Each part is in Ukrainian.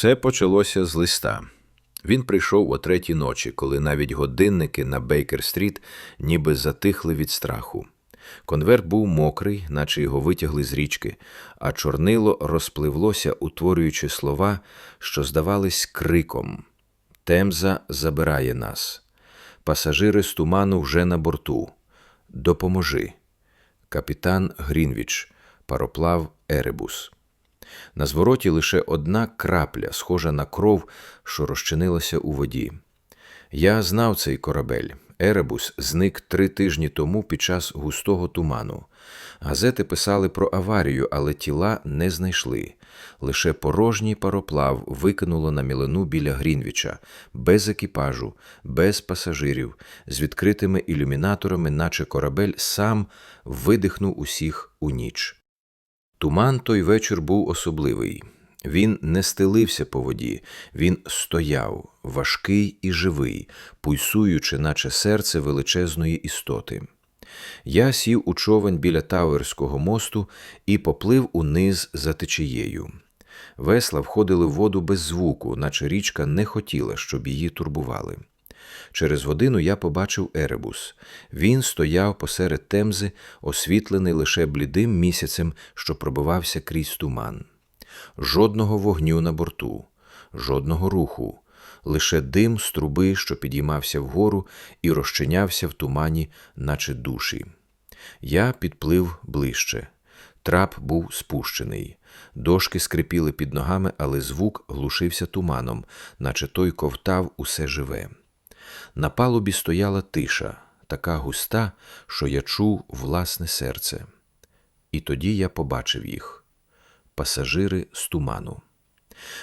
Все почалося з листа. Він прийшов о третій ночі, коли навіть годинники на Бейкер-стріт ніби затихли від страху. Конверт був мокрий, наче його витягли з річки, а чорнило розпливлося, утворюючи слова, що здавались криком. Темза забирає нас. Пасажири з туману вже на борту. Допоможи. Капітан Грінвіч, пароплав Еребус. На звороті лише одна крапля, схожа на кров, що розчинилася у воді. Я знав цей корабель. Еребус зник три тижні тому під час густого туману. Газети писали про аварію, але тіла не знайшли. Лише порожній пароплав викинуло на мілину біля Грінвіча, без екіпажу, без пасажирів, з відкритими ілюмінаторами, наче корабель сам видихнув усіх у ніч. Туман той вечір був особливий. Він не стелився по воді, він стояв, важкий і живий, пульсуючи, наче серце величезної істоти. Я сів у човен біля Тауерського мосту і поплив униз за течією. Весла входили в воду без звуку, наче річка не хотіла, щоб її турбували. Через годину я побачив Еребус. Він стояв посеред темзи, освітлений лише блідим місяцем, що пробивався крізь туман. Жодного вогню на борту, жодного руху, лише дим з труби, що підіймався вгору і розчинявся в тумані, наче душі. Я підплив ближче. Трап був спущений. Дошки скрипіли під ногами, але звук глушився туманом, наче той ковтав усе живе. На палубі стояла тиша, така густа, що я чув власне серце. І тоді я побачив їх пасажири з туману.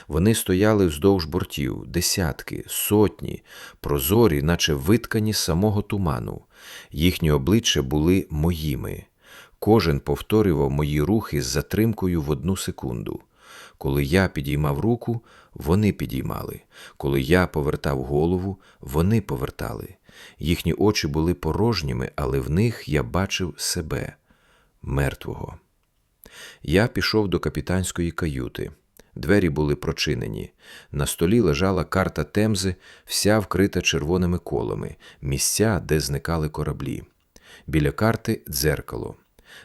Вони стояли вздовж бортів, десятки, сотні, прозорі, наче виткані самого туману. Їхні обличчя були моїми. Кожен повторював мої рухи з затримкою в одну секунду. Коли я підіймав руку, вони підіймали. Коли я повертав голову, вони повертали. Їхні очі були порожніми, але в них я бачив себе мертвого. Я пішов до капітанської каюти. Двері були прочинені. На столі лежала карта Темзи, вся вкрита червоними колами, місця, де зникали кораблі. Біля карти дзеркало.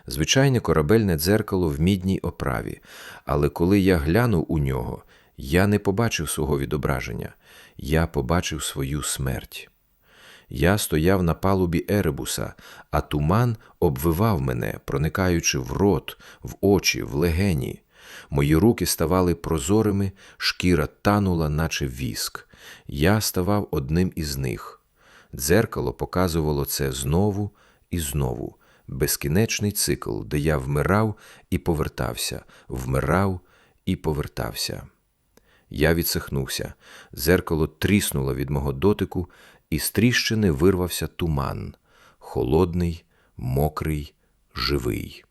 Звичайне корабельне дзеркало в мідній оправі, але коли я глянув у нього, я не побачив свого відображення, я побачив свою смерть. Я стояв на палубі Еребуса, а туман обвивав мене, проникаючи в рот, в очі, в легені. Мої руки ставали прозорими, шкіра танула, наче віск. Я ставав одним із них. Дзеркало показувало це знову і знову, безкінечний цикл, де я вмирав і повертався, вмирав і повертався. Я відсихнувся, дзеркало тріснуло від мого дотику, і з тріщини вирвався туман, холодний, мокрий, живий.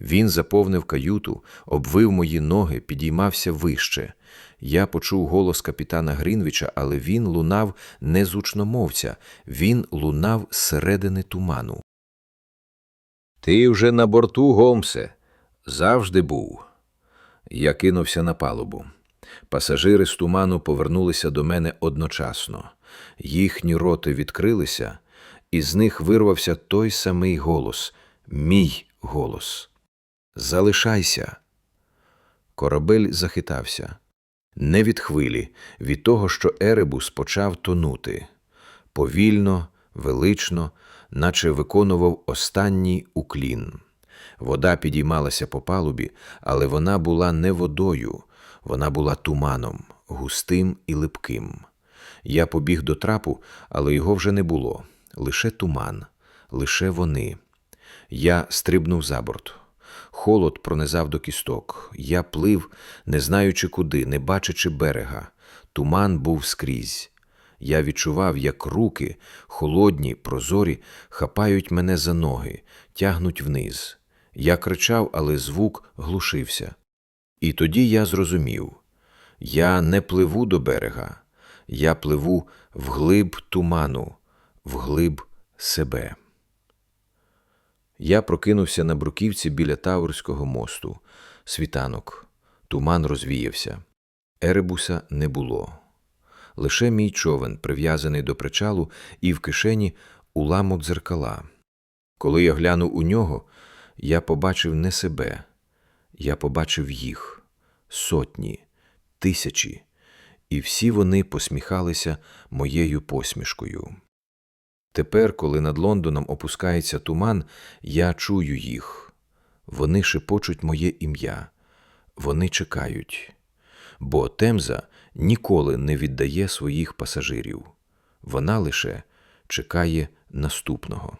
Він заповнив каюту, обвив мої ноги, підіймався вище. Я почув голос капітана Грінвіча, але він лунав не з учномовця, він лунав зсередини туману. Ти вже на борту, Гомсе, завжди був. Я кинувся на палубу. Пасажири з туману повернулися до мене одночасно. Їхні роти відкрилися, і з них вирвався той самий голос, мій голос. Залишайся. Корабель захитався. Не від хвилі, від того, що Еребус почав тонути. Повільно, велично, наче виконував останній уклін. Вода підіймалася по палубі, але вона була не водою, вона була туманом, густим і липким. Я побіг до трапу, але його вже не було. Лише туман, лише вони. Я стрибнув за борт. Холод пронизав до кісток. Я плив, не знаючи куди, не бачачи берега. Туман був скрізь. Я відчував, як руки, холодні, прозорі, хапають мене за ноги, тягнуть вниз. Я кричав, але звук глушився. І тоді я зрозумів я не пливу до берега, я пливу вглиб туману, вглиб себе. Я прокинувся на бруківці біля Таурського мосту. Світанок. Туман розвіявся. Еребуса не було. Лише мій човен, прив'язаний до причалу, і в кишені уламок дзеркала. Коли я глянув у нього, я побачив не себе, я побачив їх сотні, тисячі, і всі вони посміхалися моєю посмішкою. Тепер, коли над Лондоном опускається туман, я чую їх. Вони шепочуть моє ім'я, вони чекають. Бо Темза ніколи не віддає своїх пасажирів. Вона лише чекає наступного.